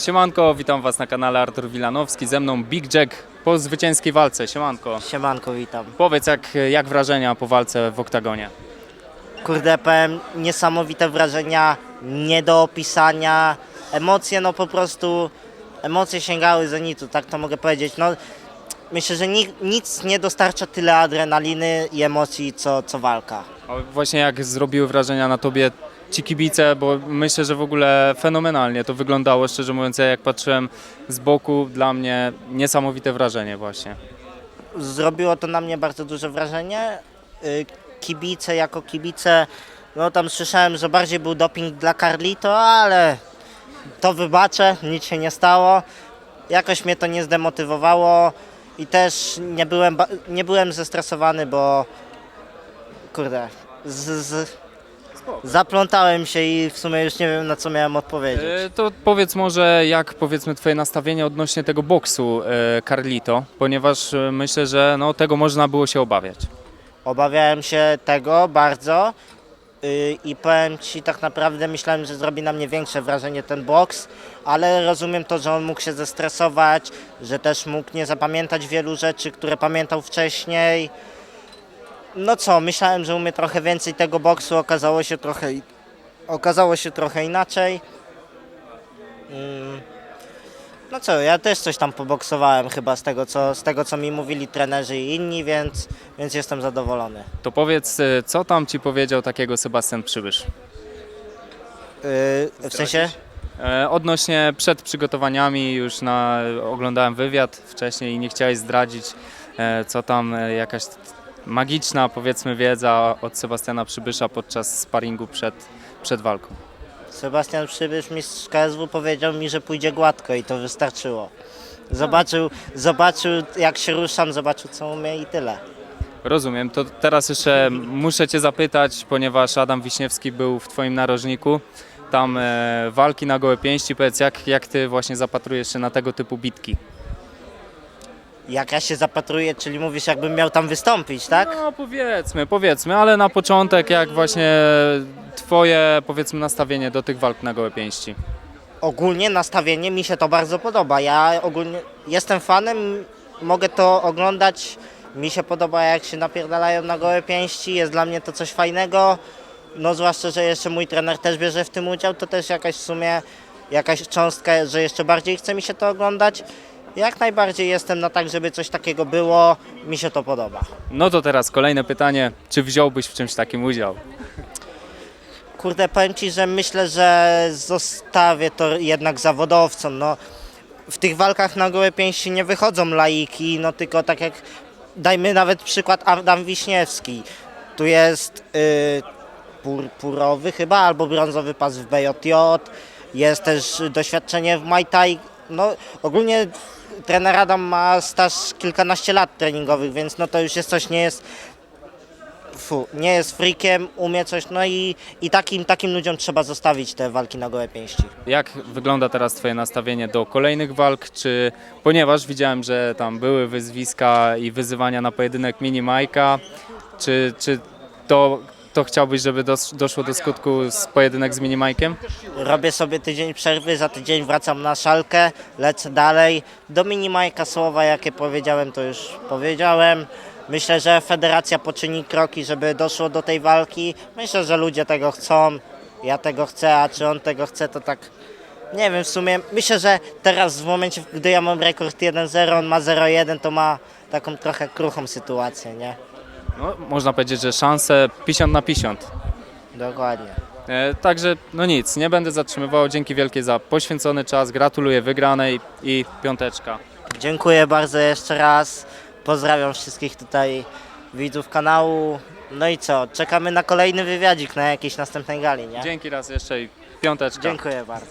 Siemanko, witam Was na kanale Artur Wilanowski, ze mną Big Jack po zwycięskiej walce. Siemanko. Siemanko, witam. Powiedz, jak, jak wrażenia po walce w oktagonie? Kurde, powiem, niesamowite wrażenia, nie do opisania. Emocje, no po prostu, emocje sięgały zenitu, tak to mogę powiedzieć. No, myślę, że ni nic nie dostarcza tyle adrenaliny i emocji, co, co walka. A Właśnie jak zrobiły wrażenia na Tobie ci kibice, bo myślę, że w ogóle fenomenalnie to wyglądało, szczerze mówiąc, ja jak patrzyłem z boku, dla mnie niesamowite wrażenie właśnie. Zrobiło to na mnie bardzo duże wrażenie. Y, Kibice jako kibice, no tam słyszałem, że bardziej był doping dla Carlito, ale to wybaczę, nic się nie stało. Jakoś mnie to nie zdemotywowało i też nie byłem, nie byłem zestresowany, bo kurde, z, z, zaplątałem się i w sumie już nie wiem na co miałem odpowiedzieć. E, To powiedz może, jak powiedzmy Twoje nastawienie odnośnie tego boksu e, Carlito, ponieważ e, myślę, że no, tego można było się obawiać. Obawiałem się tego bardzo yy, i powiem Ci, tak naprawdę myślałem, że zrobi na mnie większe wrażenie ten boks, ale rozumiem to, że on mógł się zestresować, że też mógł nie zapamiętać wielu rzeczy, które pamiętał wcześniej. No co, myślałem, że umie trochę więcej tego boksu, okazało się trochę, okazało się trochę inaczej. Mm. No co, ja też coś tam poboksowałem chyba z tego, co, z tego, co mi mówili trenerzy i inni, więc, więc jestem zadowolony. To powiedz, e, co tam Ci powiedział takiego Sebastian Przybysz? Yy, w sensie? E, Odnośnie przed przygotowaniami już na, oglądałem wywiad wcześniej i nie chciałeś zdradzić, e, co tam e, jakaś t- magiczna powiedzmy wiedza od Sebastiana Przybysza podczas sparingu przed, przed walką. Sebastian Przybysz, mistrz KSW, powiedział mi, że pójdzie gładko i to wystarczyło. Zobaczył, zobaczył jak się ruszam, zobaczył co umie i tyle. Rozumiem, to teraz jeszcze muszę Cię zapytać, ponieważ Adam Wiśniewski był w Twoim narożniku, tam e, walki na gołe pięści, powiedz jak, jak Ty właśnie zapatrujesz się na tego typu bitki? Jak ja się zapatruję, czyli mówisz jakbym miał tam wystąpić, tak? No powiedzmy, powiedzmy, ale na początek jak właśnie Twoje powiedzmy nastawienie do tych walk na gołe pięści? Ogólnie nastawienie mi się to bardzo podoba. Ja ogólnie jestem fanem, mogę to oglądać. Mi się podoba jak się napierdalają na gołe pięści, jest dla mnie to coś fajnego. No zwłaszcza, że jeszcze mój trener też bierze w tym udział, to też jakaś w sumie jakaś cząstka, że jeszcze bardziej chce mi się to oglądać. Jak najbardziej jestem na tak, żeby coś takiego było, mi się to podoba. No to teraz kolejne pytanie, czy wziąłbyś w czymś takim udział? Kurde, powiem Ci, że myślę, że zostawię to jednak zawodowcom. No, w tych walkach na gołe pięści nie wychodzą laiki, no tylko tak jak dajmy nawet przykład Adam Wiśniewski. Tu jest y, purpurowy chyba albo brązowy pas w BJJ, jest też doświadczenie w Muay Thai. No ogólnie trener Adam ma staż kilkanaście lat treningowych, więc no to już jest coś, nie jest fu, nie jest freakiem, umie coś, no i, i takim, takim ludziom trzeba zostawić te walki na gołe pięści. Jak wygląda teraz Twoje nastawienie do kolejnych walk? Czy ponieważ widziałem, że tam były wyzwiska i wyzywania na pojedynek mini Majka, czy, czy to, to chciałbyś, żeby dos, doszło do skutku z pojedynek z mini Majkiem? Robię sobie tydzień przerwy, za tydzień wracam na szalkę, lecę dalej. Do minimajka słowa, jakie powiedziałem, to już powiedziałem. Myślę, że federacja poczyni kroki, żeby doszło do tej walki. Myślę, że ludzie tego chcą, ja tego chcę, a czy on tego chce, to tak nie wiem, w sumie myślę, że teraz w momencie, gdy ja mam rekord 1-0, on ma 0-1, to ma taką trochę kruchą sytuację, nie? No, można powiedzieć, że szanse 50 na 50. Dokładnie. E, Także no nic, nie będę zatrzymywał. Dzięki wielkie za poświęcony czas. Gratuluję wygranej i piąteczka. Dziękuję bardzo jeszcze raz. Pozdrawiam wszystkich tutaj widzów kanału. No i co? Czekamy na kolejny wywiadzik na jakiejś następnej gali, nie? Dzięki raz jeszcze i piąteczka. Dziękuję bardzo.